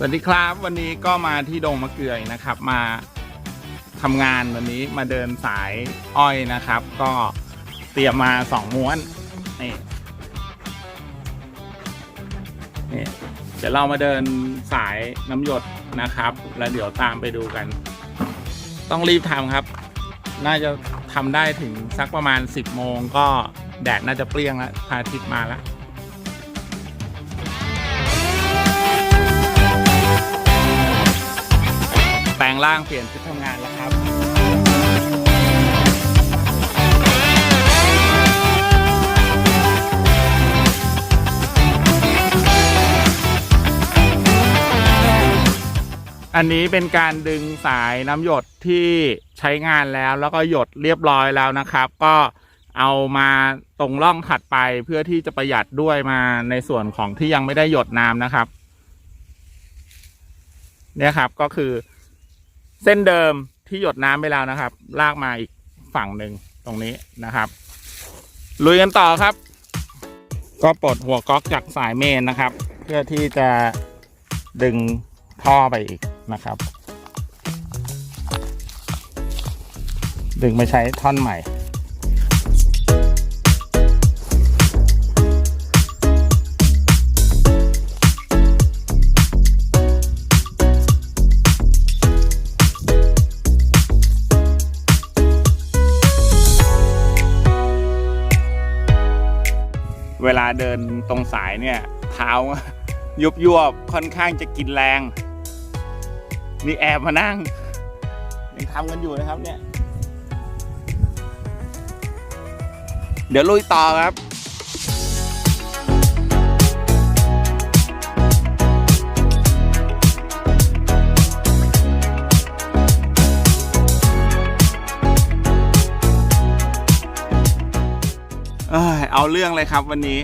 สวัสดีครับวันนี้ก็มาที่ดงมะเกลือนะครับ มาทำงานวันนี้มาเดินสายอ้อยนะครับ ก็เตรียมมาสองม้วนนี่นี่เดี๋ยวเรามาเดินสายน้ำหยดนะครับ แล้วเดี๋ยวตามไปดูกัน ต้องรีบทำครับ น่าจะทำได้ถึงสักประมาณ 10โมงก็แดดน่าจะเปรี้ยงแล้วพระอาทิตย์มาแล้ว แปลงร่างเปลี่ยนชุดทำงานแล้วครับอันนี้เป็นการดึงสายน้ำหยดที่ใช้งานแล้วแล้วก็หยดเรียบร้อยแล้วนะครับ ก็เอามาตรงร่องถัดไปเพื่อที่จะประหยัดด้วยมาในส่วนของที่ยังไม่ได้หยดน้ำนะครับ เนี่ยครับก็คือ เส้นเดิมที่หยดน้ำไปแล้วนะครับ ลากมาอีกฝั่งหนึ่งตรงนี้นะครับ ลุยกันต่อครับ ก็ปลดหัวก๊อกจากสายเมนนะครับ เพื่อที่จะดึงท่อไปอีกนะครับ ดึงไปใช้ท่อนใหม่ เวลาเดินตรงสายเนี่ยเท้ายุบยวบค่อนข้างจะกินแรง นี่แอบมานั่งยังทำกันอยู่นะครับเนี่ย เดี๋ยวลุยต่อครับ เอาเรื่องเลยครับวันนี้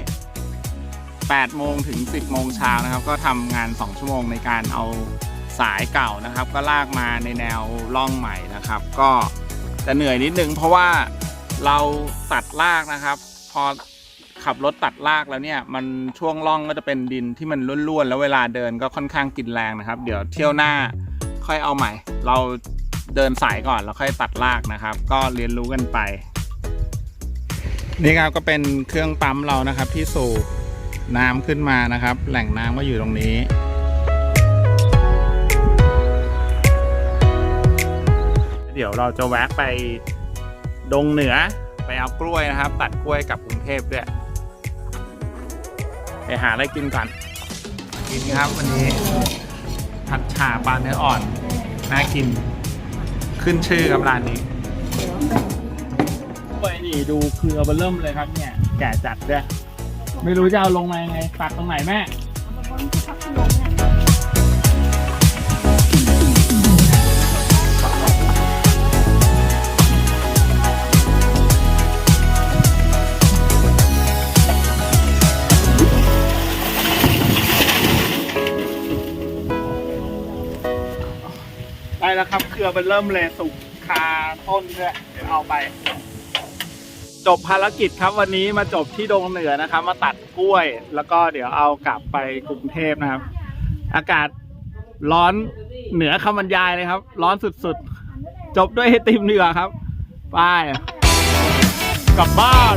8 โมงถึง 10 โมงเช้านะครับ ก็ทำงาน 2 ชั่วโมงในการเอาสายเก่านะครับ ก็ลากมาในแนวล่องใหม่นะครับ ก็จะเหนื่อยนิดนึง เพราะว่าเราตัดลากนะครับ พอขับรถตัดลากแล้วเนี่ย มันช่วงล่องก็จะเป็นดินที่มันร่วนๆ แล้วเวลาเดินก็ค่อนข้างกินแรงนะครับ เดี๋ยวเที่ยวหน้าค่อยเอาใหม่ เราเดินสายก่อนแล้วค่อยตัดลากนะครับ ก็เรียนรู้กันไป นี่ครับก็เป็นเครื่องปั๊มเรานะครับ ที่สูบน้ำขึ้นมานะครับ แหล่งน้ำก็อยู่ตรงนี้เดี๋ยวเราจะแวะไปดงเหนือไปเอากล้วยนะครับ ตัดกล้วยกับกรุงเทพด้วย ไปหาอะไรกินก่อนกินครับวันนี้ผัดฉ่าปลาเนื้ออ่อน น่ากิน ขึ้นชื่อกับร้านนี้ กล้วยนี่ดูเครือเบอร์เริ่มเลยครับเนี่ย แก่จัดด้วยไม่รู้จะเอาลงมายังไงตัดตรงไหนแม่ได้แล้วครับ เครือเบอร์เริ่มเลยสุกคาต้นด้วยเดี๋ยวเอาไป จบภารกิจครับวันนี้มาจบที่ดงเหนือนะครับ มาตัดกล้วย แล้วก็เดี๋ยวเอากลับไปกรุงเทพนะครับ อากาศร้อนเหนือคำบรรยายเลยครับ ร้อนสุดๆ จบด้วยไอติมเหนือครับไปกลับบ้าน